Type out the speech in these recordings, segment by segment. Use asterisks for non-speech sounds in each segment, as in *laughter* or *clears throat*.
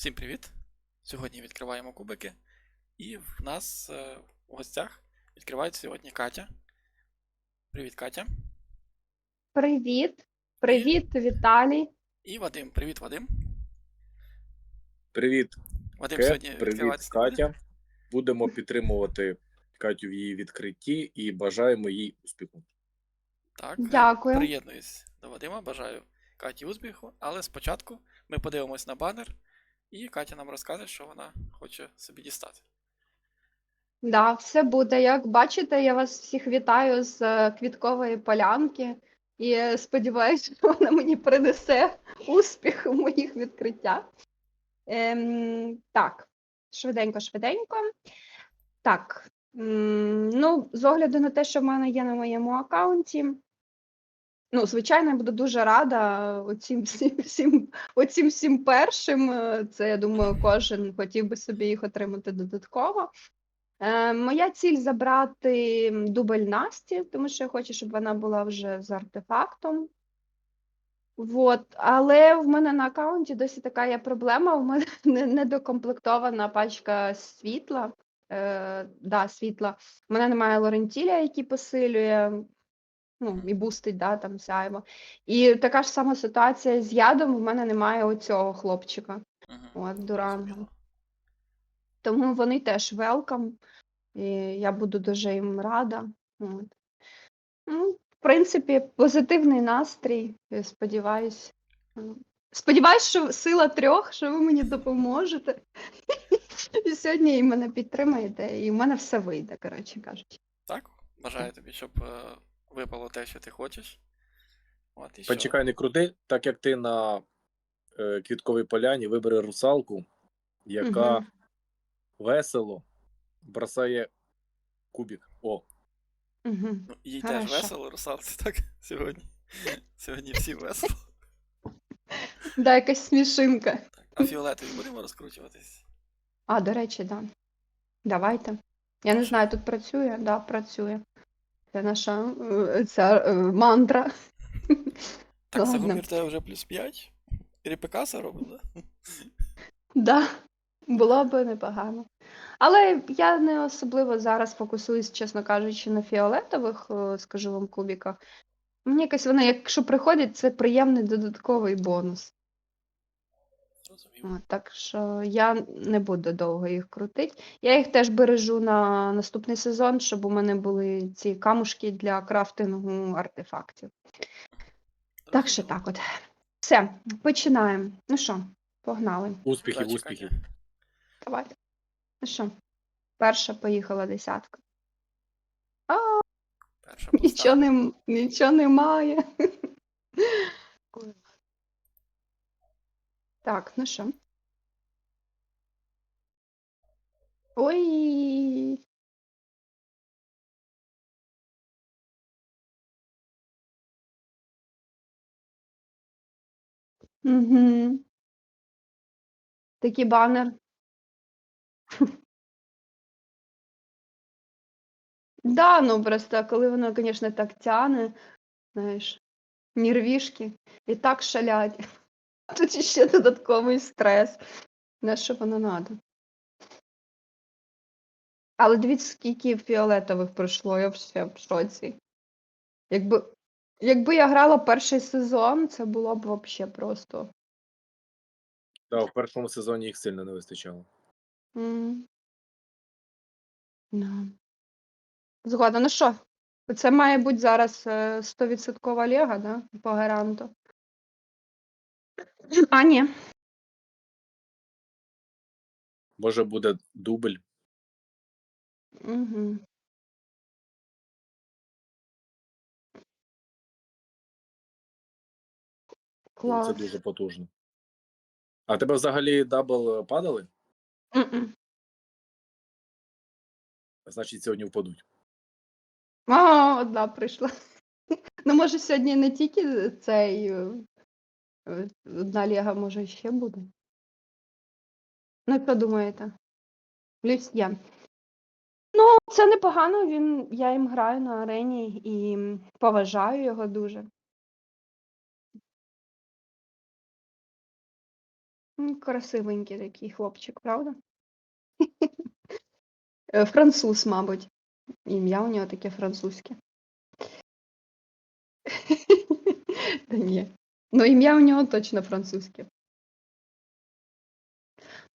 Всім привіт! Сьогодні відкриваємо кубики. І в нас е, в гостях відкриває сьогодні Катя. Привіт, Катя. Привіт. Привіт, Віталій. І Вадим. Привіт, Вадим. Привіт, Вадим Кет, сьогодні привіт. Катя. Будемо підтримувати Катю в її відкритті і бажаємо їй успіху. Так, Дякую. приєднуюсь до Вадима, бажаю Каті успіху, але спочатку ми подивимось на банер, і Катя нам розкаже, що вона хоче собі дістати. Да, все буде. Як бачите, я вас всіх вітаю з е, квіткової полянки і е, сподіваюся, що *laughs* вона мені принесе успіх у моїх відкриттях. Ем, так, швиденько, швиденько. Так, м, ну, з огляду на те, що в мене є на моєму аккаунті. Ну, звичайно, я буду дуже рада оцім *laughs* всім, всім, оцім всім першим. е, Це, я думаю, кожен хотів би собі їх отримати додатково. Е, моя ціль забрати дубль Насті, тому що я хочу, щоб вона була вже з артефактом. Вот. Але в мене на аккаунті досі така є проблема. У мене *laughs* недокомплектована пачка світла. Е, да, світла. У мене немає Лорентіля, який посилює ну, і бустить, да, там сяйво. І така ж сама ситуація з ядом. У мене немає оцього хлопчика. Угу. От, Дуранго. Тому вони теж welcome, і я буду дуже їм рада. От. Ну, в принципі, позитивний настрій. Сподіваюсь. Сподіваюсь, що сила трьох, що ви мені допоможете. *laughs* І сьогодні і мене підтримаєте, і в мене все вийде, коротше кажучи. Так, бажаю тобі, щоб е, випало те, що ти хочеш. От, і що? Почекай, не крути, так як ти на е, квітковій поляні вибери русалку, яка Мгм. весело бросає кубик. О, Мгм. Ну, їй теж Хорошо. весело, русалці, так? *laughs* Сьогодні. Сьогодні всім весело. *laughs* Да, якась смішинка. Так, а фіолетові будемо розкручуватись? А, до речі, да. Давайте. Я не знаю, тут працює? Да, працює. Це наша е, ця е, мантра. Так. Загомір тебе вже плюс 5. Ріпекаса робить, да? Да, було б непогано. Але я не особливо зараз фокусуюсь, чесно кажучи, на фіолетових, е, скажу вам, кубіках. Мені якось вони, якщо приходять, це приємний додатковий бонус. От, так що я не буду довго їх крутити. Я їх теж бережу на наступний сезон, щоб у мене були ці камушки для крафтингу артефактів. Так що так от. Все, починаємо. Ну що, погнали. успіхів, успіхів. Давайте. Ну що, перша поїхала десятка. Перша Нічого, постава. не, нічого немає. Так, ну що? Ой. Угу. Такий банер. Да, ну просто коли воно, звісно, так тяне, знаєш, нервішки і так шалять. *laughs* Тут ще додатковий стрес. На що воно надо? Але дивіться, скільки фіолетових пройшло, я все в шоці. Якби, якби я грала перший сезон, це було б взагалі просто. Да, в першому сезоні їх сильно не вистачало. М. Да. Згодна. Ну що, це має бути зараз е, 100% Лего, да? По гаранту. А, ні. Може буде дубль. Угу. Клас. Це дуже потужно. А тебе взагалі дабл падали? Мгм. Значить, сьогодні впадуть. А, одна прийшла. *laughs* Ну, може, сьогодні не тільки цей е, одна Лего, може, ще буде. Ну, що думаєте? Люсьєн. Ну, це непогано, він, я їм граю на арені і поважаю його дуже. Красивенький такий хлопчик, правда? Е, Француз, мабуть. Ім'я у нього таке французьке. *laughs* Та ні. Ну, ім'я у нього точно французьке.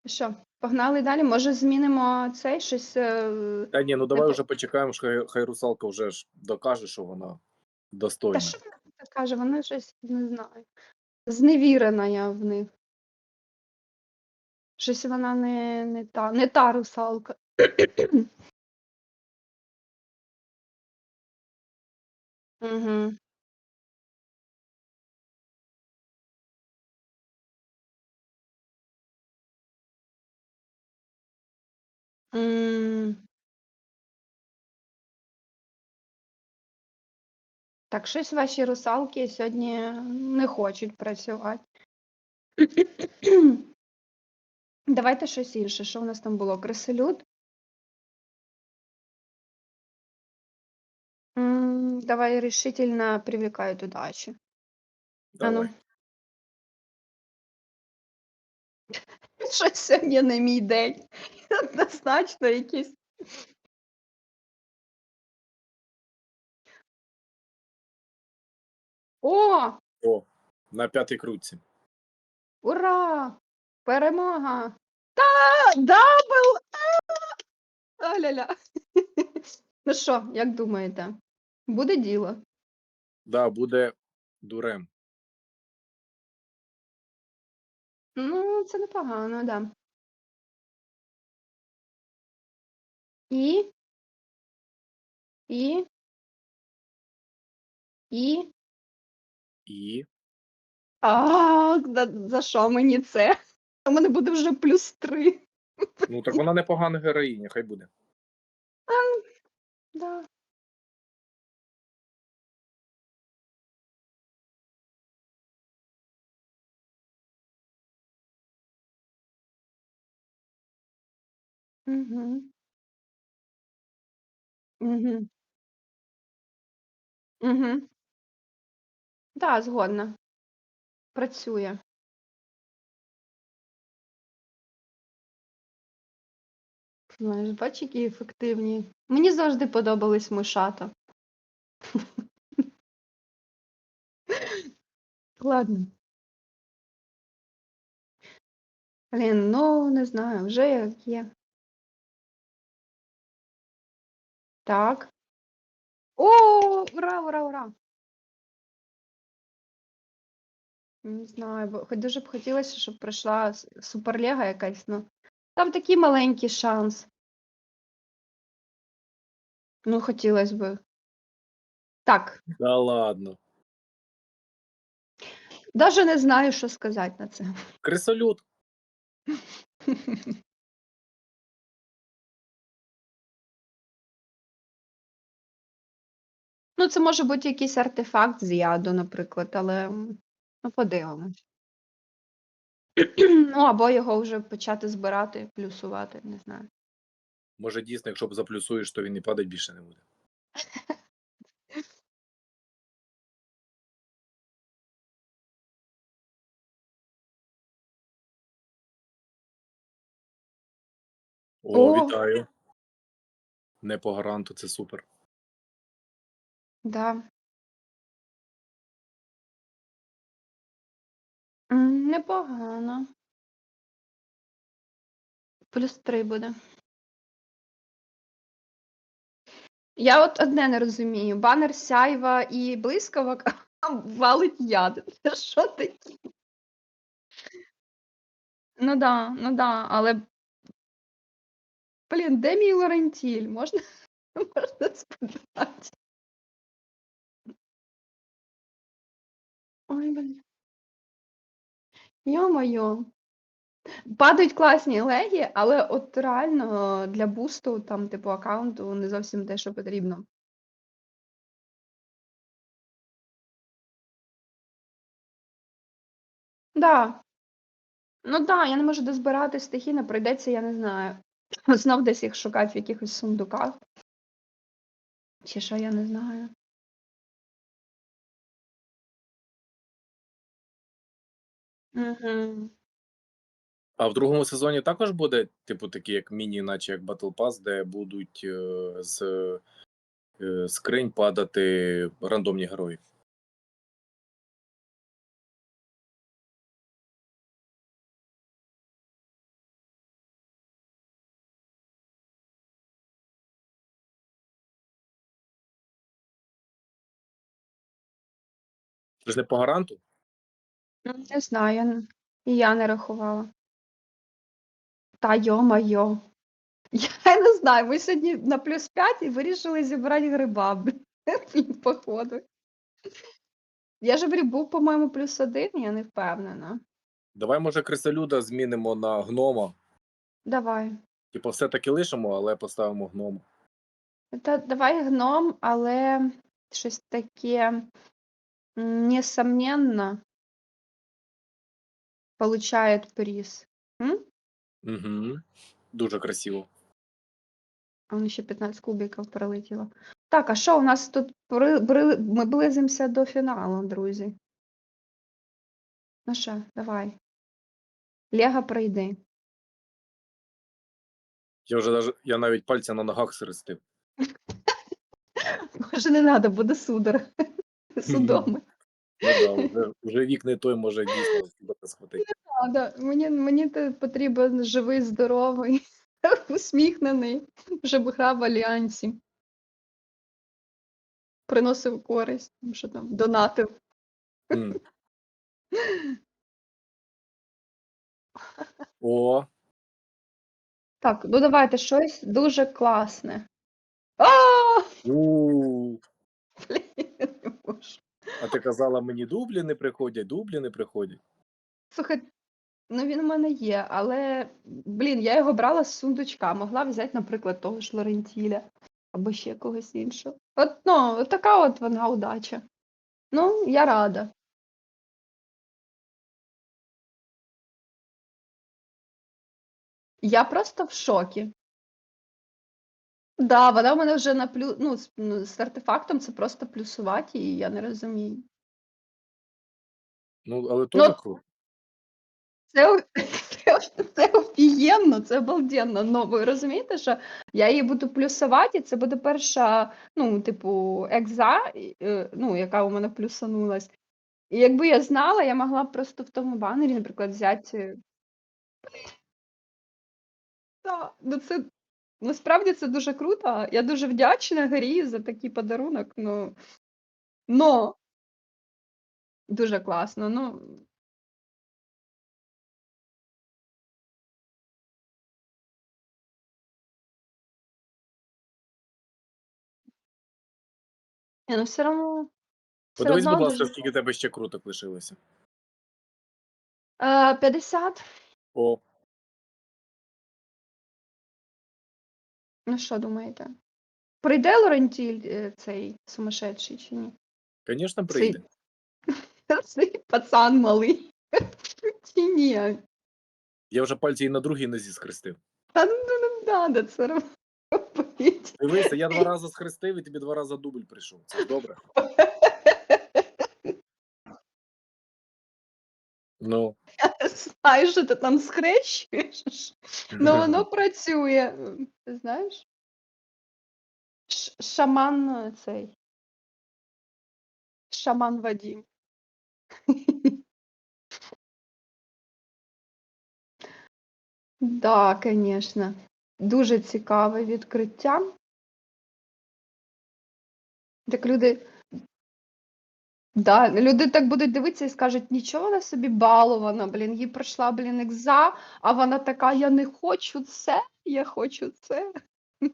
Що, погнали далі? Може, змінимо цей щось. е, Та ні, ну давай вже почекаємо, що хай, хай русалка вже ж докаже, що вона достойна. Та що вона так каже? Вона щось не знаю. Зневірена я в них. Щось вона не, не та, не та русалка. *clears throat* Угу. М. Так, щось ваші русалки сьогодні не хочуть працювати. *clears throat* Давайте щось інше. Що у нас там було? Криселюд? М, Давай решительно привлекают удачи. А ну. Давай. *laughs* Щось сьогодні не мій день. Однозначно якийсь. О, О, на п'ятій крутці. ура! Перемога! Та, дабл! Аля-ля. *laughs* Ну що, як думаєте? Буде діло? Да, буде дурем. Ну, це непогано, да. І. І. І. І. А, за, за що мені це? У мене буде вже плюс три. Ну так вона непогана героїня, хай буде. Да. Угу. Угу. Угу. Да, згодна. Працює. Знаєш, бач, які ефективні. Мені завжди подобались мишата. Ладно. Блін, ну не знаю, вже як є. Так. О, ура, ура, ура! Не знаю, бо хоч дуже б хотілося, щоб прийшла суперлега якась, ну. Там такий маленький шанс. Ну, хотілося б. Так, Да ладно. навіть не знаю, що сказати на це. Крисолют. *laughs* Ну, це може бути якийсь артефакт з яду, наприклад, але ну, подивимось. Ну, або його вже почати збирати, плюсувати, не знаю. Може, дійсно, якщо б заплюсуєш, то він і падати більше не буде. *laughs* О, О! вітаю. Не по гаранту, це супер. Да. Непогано. Плюс три буде. Я от одне не розумію. Банер сяйва і блискавок *laughs* валить яд. Це що таке? Ну да, ну да, але. Блін, де мій Лорентіль? Можна, *laughs* можна спитати. Ой, блін. Йо-моє. Падають класні легі, але от реально для бусту, там, типу, аккаунту не зовсім те, що потрібно. Да. Ну да, я не можу дозбирати стихійно, прийдеться, я не знаю. Знов десь їх шукати в якихось сундуках. Чи що, я не знаю. Угу. А в другому сезоні також буде, типу, такі, як міні, наче як Battle Pass, де будуть е, з е, скринь падати рандомні герої. Це ж не по гаранту? М, Не знаю, і я не рахувала. Та йо-майо. Я не знаю, ми сьогодні на плюс 5 і вирішили зібрати гриба, блін, *laughs* походу. Я ж говорю, був, по-моєму, плюс один, я не впевнена. Давай, може, крисолюда змінимо на гнома. Давай. Типу, все-таки лишимо, але поставимо гнома. Та давай гном, але щось таке несомненно получает приз. М? Угу. Дуже красиво. А воно ще 15 кубиків пролетіло. Так, а що у нас тут при, при, ми близимося до фіналу, друзі. Ну що, давай. Лего пройди. Я вже даже, я навіть пальця на ногах срестив. *laughs* Може, не треба, буде судор. *laughs* Судоми. Ну, да, вже, вже вік не той може дійсно схватити. А, да. Мені, мені те потрібен живий, здоровий, *laughs* усміхнений, щоб грав в альянсі. Приносив користь, що там, донатив. М. *laughs* О, Так, ну давайте щось дуже класне. А, у, блін, я не можу. А ти казала, мені дублі не приходять, дублі не приходять. Слухай, ну він у мене є, але, блін, я його брала з сундучка. Могла взяти, наприклад, того ж Лорентіля або ще когось іншого. От, ну, така от вона удача. Ну, я рада. Я просто в шокі. Да, вона в мене вже на плю... ну, з, ну, з артефактом це просто плюсувати, і я не розумію. Ну, але Ну, теж. Це, о- це, *laughs* це офігенно, це обалденно. Ну, ви розумієте, що я її буду плюсувати, і це буде перша, ну, типу, екза, і, е, ну, яка у мене плюсанулась. І якби я знала, я могла б просто в тому банері, наприклад, взяти. Так, ну це насправді це дуже круто. Я дуже вдячна Гарі за такий подарунок. Ну, но дуже класно. Ну, ні, ну все. Все Подивись, будь ласка, дуже- скільки тебе ще круток лишилося. Е, 50. О, Ну що думаєте? Прийде Лорентіль е, цей сумасшедший чи ні? звісно, прийде. *laughs* Цей пацан малий. Чи ні? Я вже пальці і на другій нозі схрестив. Та ну не треба це робити. Дивися, я два рази схрестив і тобі два рази дубль прийшов. Це ж добре. Ну. Знаєш, що ти там скрещуєш? Ну воно *laughs* працює. Ти знаєш? Ш- Шаман е, цей. Шаман Вадим. Да, звісно. Дуже цікаве відкриття. Так люди. Да, люди так будуть дивитися і скажуть, нічого вона собі балована, блін, їй пройшла, блін, екза, а вона така, я не хочу це, я хочу це. *laughs*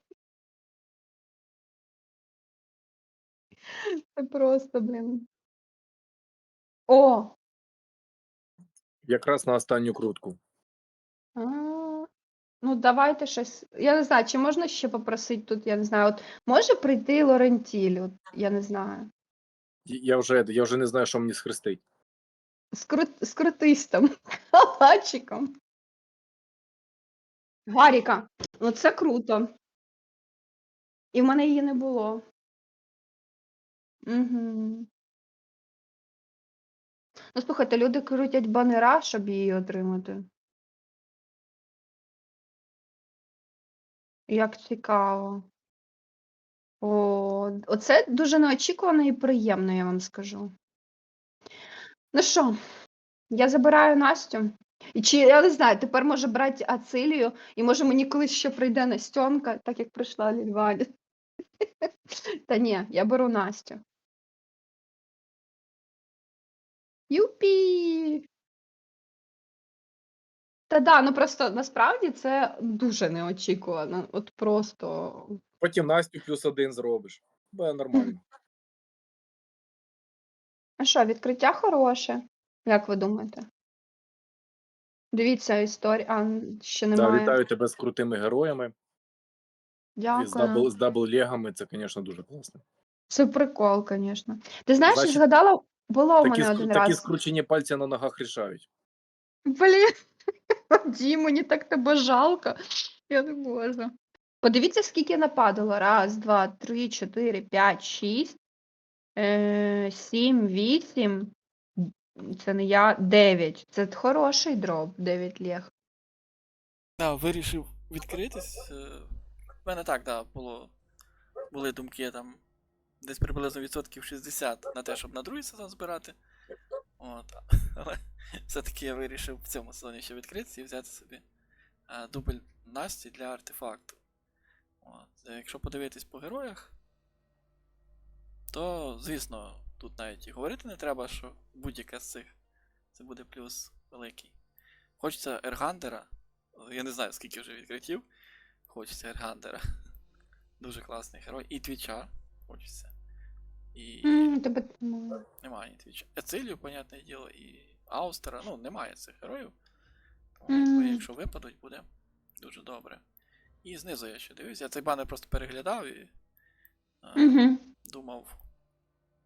Це просто, блін. О! Якраз на останню крутку. А, ну давайте щось. Я не знаю, чи можна ще попросити тут, я не знаю, от може прийти Лорентіль, от, я не знаю. Я вже я вже не знаю, що мені схрестить. З, кру... з. Гаріка, ну це круто. І в мене її не було. Угу. Ну, слухайте, люди крутять банера, щоб її отримати. Як цікаво. О, оце дуже неочікувано і приємно, я вам скажу. Ну що, я забираю Настю. І чи я не знаю, тепер може брати Ацилію, і може мені колись ще прийде Настьонка, так як прийшла Лільвалі. *laughs* Та ні, я беру Настю. Юпі! Та да, ну просто насправді це дуже неочікувано. От просто. Потім Настю плюс один зробиш. Буде нормально. А що, відкриття хороше? Як ви думаєте? Дивіться історія. А, ще Да, немає. вітаю тебе з крутими героями. І з Дякую. дабл, з дабл-легами, це, звісно, дуже класно. Це прикол, звісно. Ти знаєш, я Значить, згадала, було у Такі, мене скру- один такі раз. скручені пальці на ногах рішають. Блін, *laughs* Дім, мені так тебе жалко. Я не можу. Подивіться, скільки нападало. Раз, два, три, чотири, п'ять, шість, е, сім, вісім. Це не я, дев'ять. Це хороший дроп, дев'ять лег. Да, вирішив відкритись. е, В мене так, да, було. Були думки там десь приблизно відсотків 60 на те, щоб на другий сезон збирати. От. *laughs* Але все-таки я вирішив в цьому сезоні ще відкритися і взяти собі е, дубль Насті для артефакту. От. е, Якщо подивитись по героях, то, звісно, тут навіть і говорити не треба, що будь-яка з цих це буде плюс великий. Хочеться Ергандера. Я не знаю, скільки вже відкриттів. Хочеться Ергандера. *laughs* Дуже класний герой. І Твіча хочеться. І Тебе немає. немає Твіча. Ецилію, понятне діло, і Аустера. Ну, немає цих героїв. Тому, Мгм. якщо випадуть, буде дуже добре. І знизу я ще дивлюсь. Я цей банер просто переглядав і Угу. думав,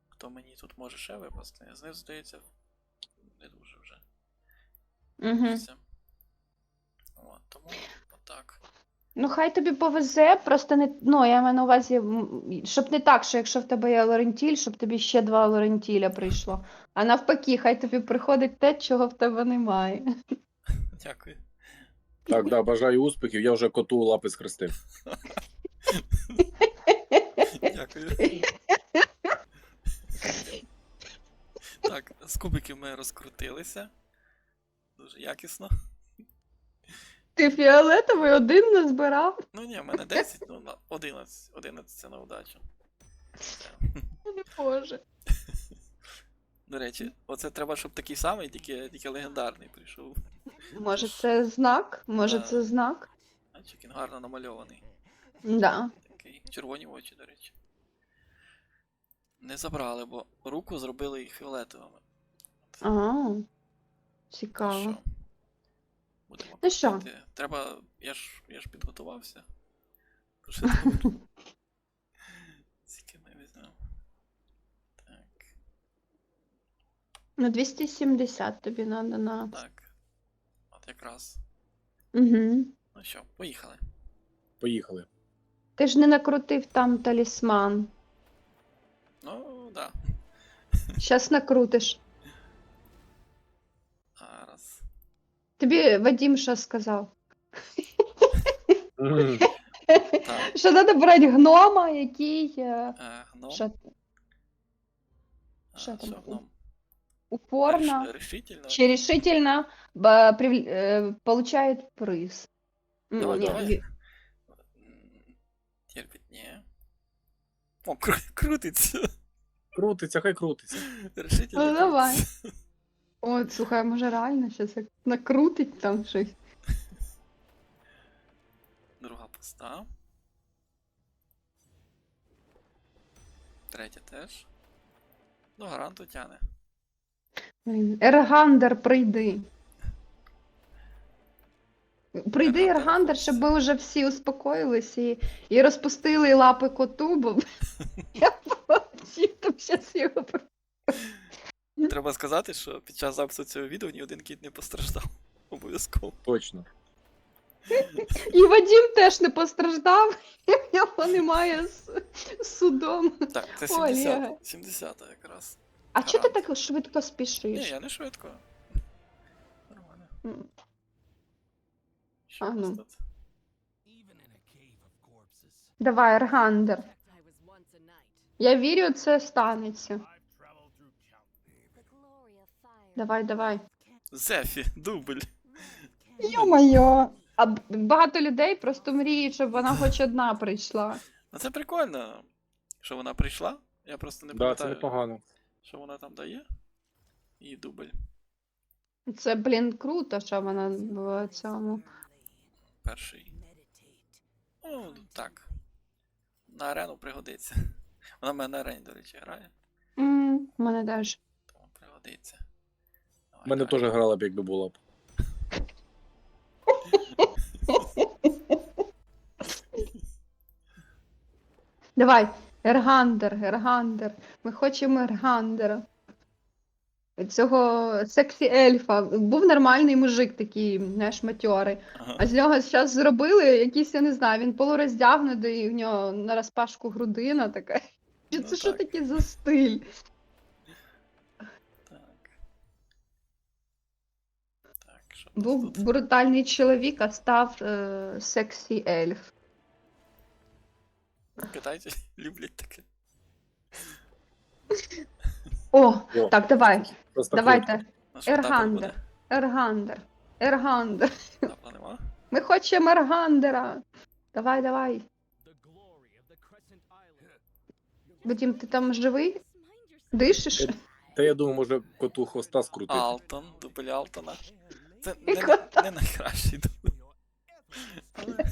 хто мені тут може ще випасти. Знизу, здається, не дуже вже. Хочеться. От, тому отак. Ну, хай тобі повезе, просто не. Ну, я маю на увазі, щоб не так, що якщо в тебе є Лорентіль, щоб тобі ще два Лорентіля прийшло. А навпаки, хай тобі приходить те, чого в тебе немає. Дякую. Так, да, бажаю успіхів. Я вже коту лапи схрестив. Дякую. Так, з кубиків ми розкрутилися. Дуже якісно. Ти фіолетовий один не збирав? Ну ні, в мене 10, ну на 11. 11 це на удачу. Не Боже. До речі, оце треба, щоб такий самий, тільки, тільки легендарний прийшов. Може, це знак? Може, Да. це знак? Бачиш, він гарно намальований. Да. Такий. Червоні очі, до речі. Не забрали, бо руку зробили їх фіолетовими. А, Ну цікаво. що? Будемо Ну що? Треба. Я ж я ж підготувався. *laughs* Скільки ми візьмемо. Так. Ну, 270 тобі треба на. Так. От якраз. Угу. Ну що, поїхали. Поїхали. Ти ж не накрутив там талісман. Ну, да. Щас накрутиш. Зараз. Тобі Вадім що сказав? Так. Що треба брати гнома, який е, Е, гном. що, Е, що там? гном? Упорно Решительно. чи решительно е, получает приз. Давай, ні, давай. Терпить. О, кру- крутиться. Крутиться, хай крутиться. Решительно. Ну, давай. крутиться. О, слухай, може реально щось як накрутить там щось. Друга поста. Третя теж. Ну, гаранту тяне. Ергандер, прийди. Прийди, Ергандер щоб ви вже всі успокоїлись і, і розпустили лапи коту, бо *laughs* я там щас його. Треба сказати, що під час запису цього відео ні один кіт не постраждав. *laughs* Обов'язково. Точно. І Вадім теж не постраждав, *laughs* його немає з, судом. Так, це 70. Лего. 70 якраз. А чого ти так швидко Ні, спішиш? я не швидко. Нормально. М. Що А, у нас ну. тут? Давай, Аргандер. Я вірю, це станеться. Давай, давай. Зефі, дубль. Йо-моє. А б- багато людей просто мріють, щоб вона хоч одна прийшла. Ну це прикольно, що вона прийшла. Я просто не Да, це пам'ятаю, непогано. Що вона там дає. І дубль. Це, блін, круто, що вона в цьому. Перший. Ну, так. На арену пригодиться. *laughs* Вона в мене на арені, до речі, грає, У мене теж. тому пригодиться. У мене теж грала б, якби була б. Давай, Ергандер, Ергандер. Ми хочемо Ергандера. Цього сексі ельфа. Був нормальний мужик такий, знаєш, матьорий. Ага. А з нього зараз зробили якийсь, я не знаю, він полуроздягнутий, і в нього на розпашку грудина така. *laughs* Ну це що таке за стиль? Так. Так, що Був брутальний чоловік, а став е, сексі ельф. Китайці *laughs* люблять таке. О, О, так, давай, просто давайте. Ну що, Ергандер. буде? Ергандер. Ергандер. Нема? Ми хочемо Ергандера. Давай, давай. Вадим, ти там живий? Дишиш? Е, Та я думаю, може коту хвоста скрутити. Алтон, дубль Алтона. Це не, не найкращий дубль. Але *laughs*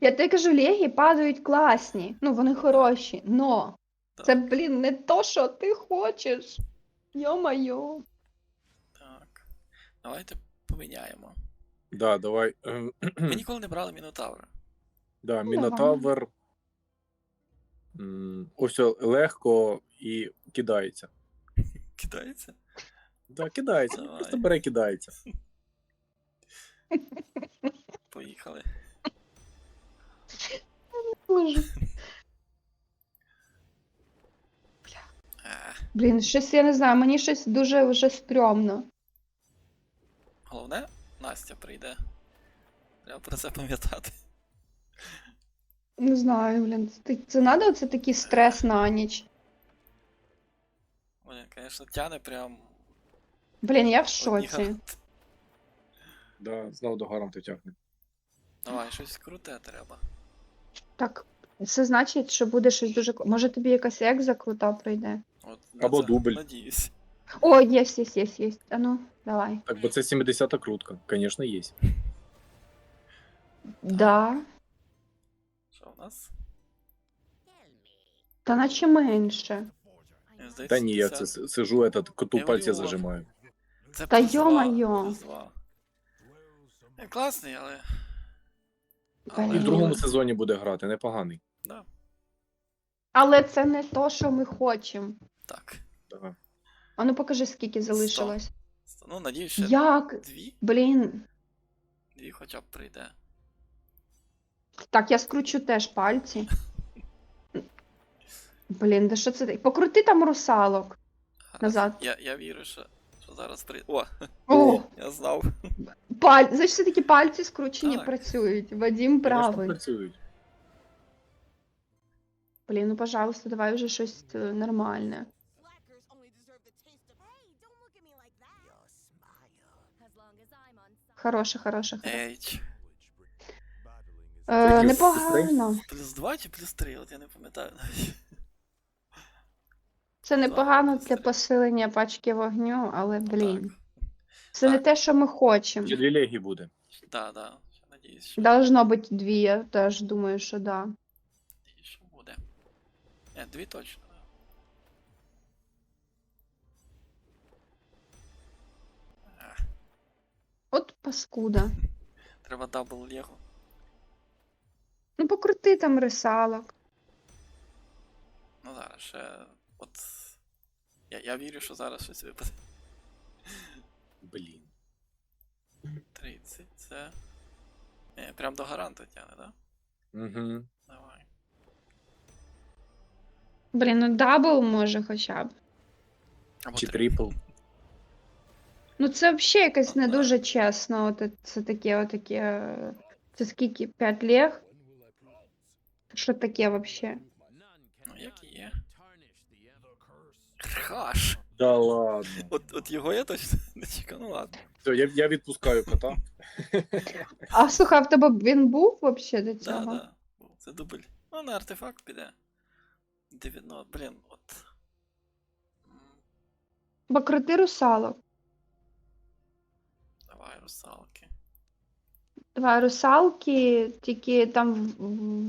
Я тобі кажу, легі падають класні. Ну, вони хороші. Но Так. це, блін, не то, що ти хочеш. Йо-майо. так. Давайте поміняємо. Да, давай. ем, Ми *clears throat* ніколи не брали Мінотавра. Да, Ну, Мінотавр. м, Ось о, легко і кидається. *laughs* Кидається? Да, кидається. Давай. Просто бере кидається. *laughs* Поїхали. Боже. Блін, щось я не знаю, мені щось дуже вже стрьомно. Головне, Настя прийде. Треба про це пам'ятати. Не знаю, блін. Це, це надо оце такий стрес на ніч. Блін, звісно, тяне прям Блін, я в шоці. Да, знову до гаранту тягне. Давай, щось круте треба. Так, це значить, що буде щось дуже. кл- Може тобі якась екза крута прийде? От, на Або це дубль. Надіюсь. О, єсть, єсть, єсть, єсть. А ну, давай. Так, бо це 70-та крутка. Звісно, є. Да. Що в нас? Та наче менше. Мені здається, Та ні, я 50. це с- сижу, этот, коту Я пальці говорю, зажимаю. Це Та плюс два, йо-моє. плюс два. Е, Класний, але. І в другому сезоні буде грати, непоганий. Да, Але це не то, що ми хочемо. так. Да. А ну покажи, скільки залишилось. Ну, надіюсь, ще Як? дві. Блін. Дві хоча б прийде. Так, я скручу теж пальці. Блін, да що це? таке? Покрути там русалок. Назад. Я, я вірю, що зараз прийде. О, О, я знав. паль... Значить, все-таки пальці скручені Так. працюють. Вадим Конечно, правий. працюють. Блін, ну пожалуйста, давай вже щось е, нормальне. Slackers only deserve the taste of. Hey, don't look at me like that. Your smile. As long as I'm on side. Хороше, хороше, хороше. Ейч. Е, Тоді непогано. Плюс два чи плюс три, от я не пам'ятаю навіть. Це непогано для посилення пачки вогню, але, блін. Так. Це не Так. те, що ми хочемо. Чи дві легі буде? Да, да. Я надіюсь, що, Должно бути дві, я теж думаю, що да. що буде. Ні, дві точно. да. От паскуда. *laughs* Треба дабл лего. Ну покрути там рисалок. Ну зараз ще. От. Я, я вірю, що зараз щось випаде. Блін. 30, це. Ні, прям до гаранта тягне, да? Угу. Давай. Блін, ну дабл може хоча б. Або Чи три. трипл. Ну це взагалі якось не дуже чесно. От це таке, отаке. е, Це скільки? П'ять лег? Що таке вообще? Ну, як і є. Хаш. Да ладно. От, от його я точно *laughs* не чекав, ну ладно. Все, я, я відпускаю кота. А слухай, а в тебе він був вообще до Да, цього? да. Це дубль. Ну, на артефакт піде. Дев'яно, блін, от. М, Бо крути русалок. Давай, русалки. Давай русалки, тільки там в-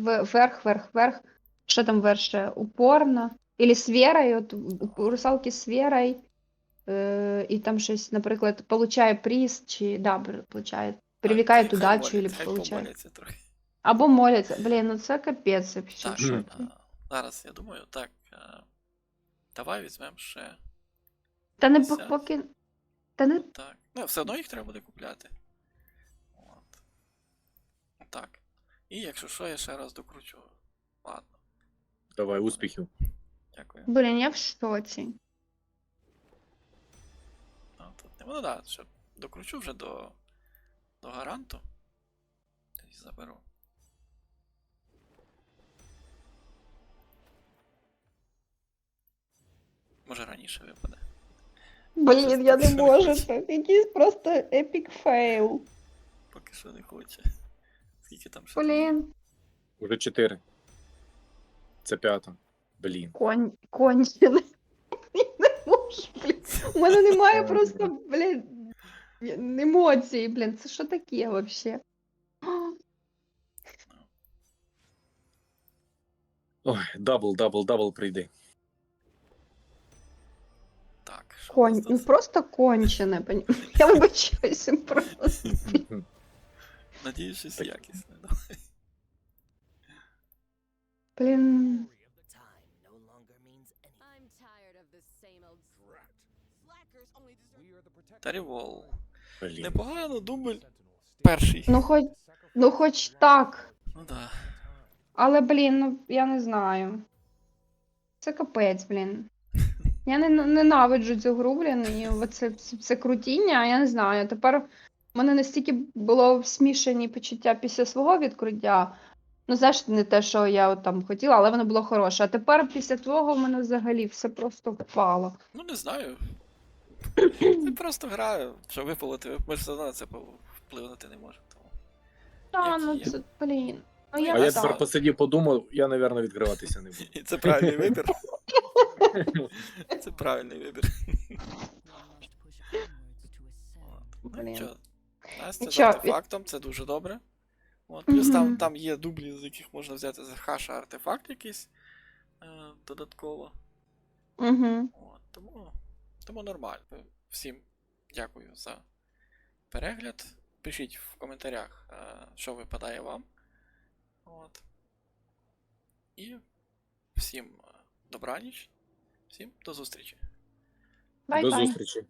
в- вверх, вверх, вверх. Що там верше? Упорно. Или з вірою, от у- русалки з вірою. Е, і там щось, наприклад, получає приз, чи да, получає, привлекає Хай- удачу, или моляться, хай получає. помоляться трохи. Або моляться. Блін, ну це капець. Так, що Мгм. а, зараз я думаю, так. а, Давай візьмемо ще. Та не по- поки. Та не Так. Ну, все одно їх треба буде купляти. От. Так. І якщо що, я ще раз докручу. Ладно, Давай, успіхів. Дякую. Блін, я в шоці. Ну, тут не воно, да, ще докручу вже до, до гаранту. Тоді заберу. Може раніше випаде. Блін, я не *laughs* можу. Це якийсь просто епік фейл. Поки що не хоче. Скільки там ще? Блін, Уже чотири. Це п'ята. Блін. конь, кончене. *laughs* Не можу, блін. У мене немає просто, блін, емоцій, блін. Це що таке вообще? Ой, дабл, дабл, дабл прийди. Так, що у Конь, нас ну тут? просто кончене, понімаєш? *laughs* Я вибачаюся просто. *laughs* Надіюсь, щось Так. якісне. Давай. Блін. Блін. Непогано, дубль. Перший. Ну хоч, ну хоч так. Ну да. Але, блін, ну я не знаю. Це капець, блін. *laughs* Я не, ненавиджу цю гру, блін, і оце це, це крутіння, я не знаю. Тепер в мене настільки було смішані почуття після свого відкриття. Ну, знаєш, не те, що я от там хотіла, але воно було хороше. А тепер після того в мене взагалі все просто впало. Ну не знаю. Це просто граю. Що випало, ти ми ж все одно на це впливати не можемо. Тому. Та, Як ну є. це, блін. Ну, Ну, я А я тепер посидів, подумав, я, напевно, відкриватися не буду. І це правильний вибір. Це правильний вибір. От. Ну, Блін. нічого. Настя з Нічого, від- артефактом, це дуже добре. От, плюс там, Мгм. там є дублі, з яких можна взяти за хаша артефакт якийсь е, додатково. Угу. От, тому, тому нормально. Всім дякую за перегляд. Пишіть в коментарях, е, що випадає вам. От. І всім е, добраніч. Всім до зустрічі. Bye -bye. До зустрічі.